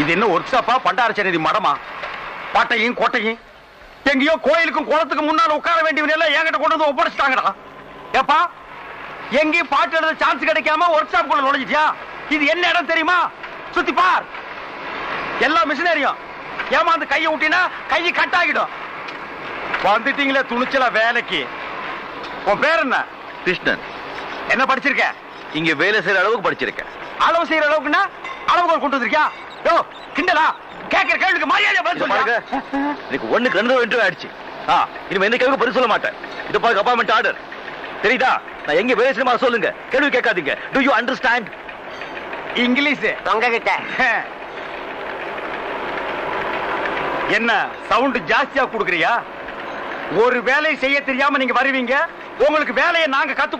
இது என்ன ஒர்க் ஷாப்பா பண்டாரச்சேரி மடமா? பாட்டையும் கோட்டையும். எங்கேயோ கோயிலுக்கும் குளத்துக்கு முன்னால உட்கார வேண்டியவன் எல்லாம் என்கிட்ட கொண்டு வந்து ஒப்படைச்சிட்டாங்கடா. ஏப்பா எங்கேயும் பாட்டு எழுத சான்ஸ் கிடைக்காம ஒர்க் ஷாப் குள்ள நுழைஞ்சிட்டியா? இது என்ன இடம் தெரியுமா? சுத்தி பார். எல்லா மிஷினரியும் ஏமாந்து கையை விட்டினா கை கட் ஆகிடும். வந்துட்டீங்களே துணிச்சலா வேலைக்கு. உன் பேர் என்ன? கிருஷ்ணன். என்ன படிச்சிருக்க? இங்க வேலை செய்யற அளவுக்கு படிச்சிருக்கேன். அளவு செய்யற அளவுக்குன்னா அளவுகோல் கொண்டு வந்திருக்கியா? யோ கிண்டலா? கேட்கிற கேள்விக்கு மரியாதை பதில் இத பாருங்க. சொல்லுங்க எனக்கு ஒண்ணுக்கு ரெண்டு இன்டர்வியூ ஆயிடுச்சு. ஆ இனிமே எந்த கேள்வி பதில் சொல்ல மாட்டேன். இது பாருங்க அப்பாயின்மெண்ட் ஆர்டர் தெரியுதா? நான் எங்க செய்யணுமா சொல்லுங்க. கேள்வி கேட்காதீங்க. Do you understand English. உங்ககிட்ட. என்ன சவுண்ட் ஜாஸ்தியா குடுக்குறியா? ஒரு வேலையை செய்ய தெரியாம நீங்க வருவீங்க. உங்களுக்கு வேலையை நாங்க கத்து